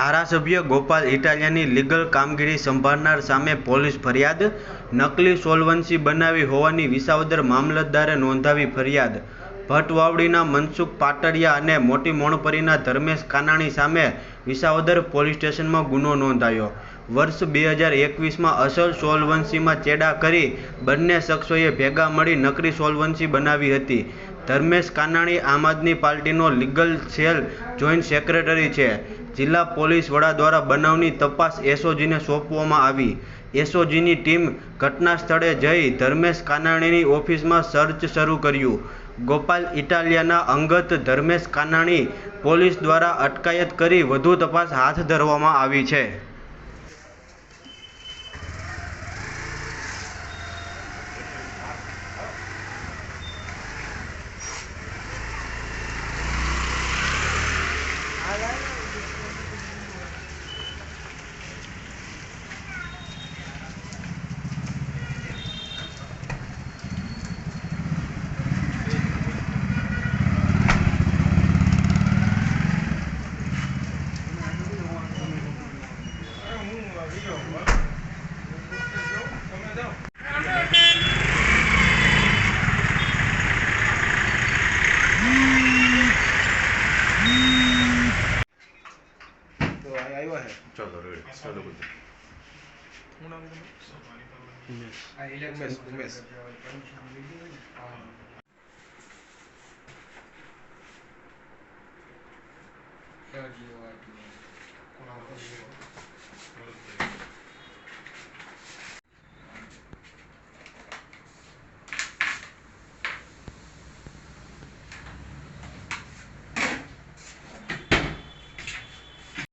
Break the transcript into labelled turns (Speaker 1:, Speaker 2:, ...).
Speaker 1: ધારાસભ્ય ગોપાલ ઇટાલિયાની લીગલ કામગીરી સંભાળનાર સામે પોલીસ ફરિયાદ, નકલી સોલવન્સી બનાવી હોવાની વિસાવદર મામલતદારે નોંધાવી ફરિયાદ. ભટવાવડીના મનસુખ પાટડિયા અને મોટી મોણપરીના ધર્મેશ કાનાણી સામે વિસાવદર પોલીસ સ્ટેશનમાં ગુનો નોંધાયો. વર્ષ બે હજાર એકવીસમાં અસલ સોલવન્સીમાં ચેડા કરી બંને શખ્સોએ ભેગા મળી નકલી સોલવન્સી બનાવી હતી. ધર્મેશ કાનાણી આમ આદમી પાર્ટીનો લીગલ સેલ જોઈન્ટ સેક્રેટરી છે. જિલ્લા પોલીસ વડા દ્વારા બનાવની તપાસ એસઓજીને સોંપવામાં આવી. એસઓજીની ટીમ ઘટના સ્થળે જઈ ધર્મેશ કાનાણીની ઓફિસમાં સર્ચ શરૂ કર્યું. ગોપાલ ઇટાલિયાના અંગત ધર્મેશ કાનાણી પોલીસ દ્વારા અટકાયત કરી વધુ તપાસ હાથ ધરવામાં આવી છે.
Speaker 2: चलो बोलते Umesh
Speaker 3: Umesh Umesh Yeah, you are.